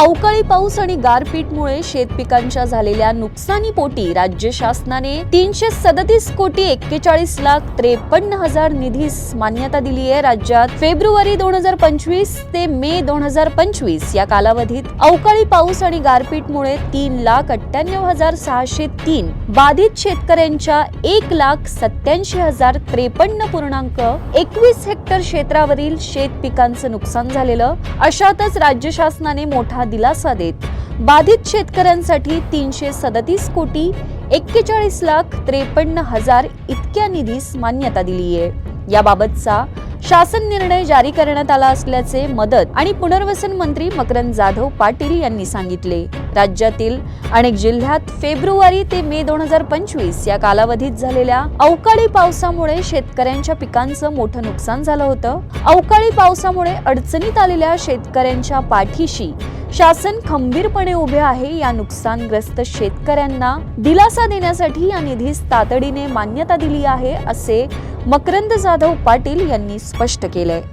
अवकाळी पाऊस आणि गारपीटमुळे शेतपिकांच्या झालेल्या नुकसानीपोटी राज्य शासनाने तीनशे सदतीस कोटी एक्केचाळीस लाख त्रेपन्न हजार निधीस मान्यता दिली आहे. राज्यात फेब्रुवारी दोन हजार पंचवीस ते मे दोन हजार पंचवीस या कालावधीत अवकाळी पाऊस आणि गारपीटमुळे तीन लाख अठ्ठ्याण्णव हजार सहाशे तीन बाधित शेतकऱ्यांच्या एक लाख सत्याऐंशी हजार त्रेपन्न पूर्णांक एकवीस हेक्टर क्षेत्रावरील शेत पिकांचं नुकसान झालेलं. अशातच राज्य शासनाने मोठा दिलासा देत बाधित शेतकऱ्यांसाठी तीनशे सदतीस कोटी एक्केचाळीस लाख त्रेपन्न हजार इतक्या निधीस मान्यता दिली आहे. याबाबतचा शासन निर्णय जारी करण्यात आला असल्याचे मदत आणि पुनर्वसन मंत्री मकरंद जाधव पाटील यांनी सांगितले. राज्यातील अनेक जिल्ह्यात फेब्रुवारी ते मे दोन हजार पंचवीस या कालावधीत झालेल्या अवकाळी पावसामुळे शेतकऱ्यांच्या पिकांचं मोठं नुकसान झालं होतं. अवकाळी पावसामुळे अडचणीत आलेल्या शेतकऱ्यांच्या पाठीशी शासन खंबीरपणे उभे आहे या नुकसानग्रस्त शेतकऱ्यांना दिलासा देण्यासाठी या निधीस तातडीने मान्यता दिली आहे असे मकरंद जाधव पाटील यांनी स्पष्ट केलंय.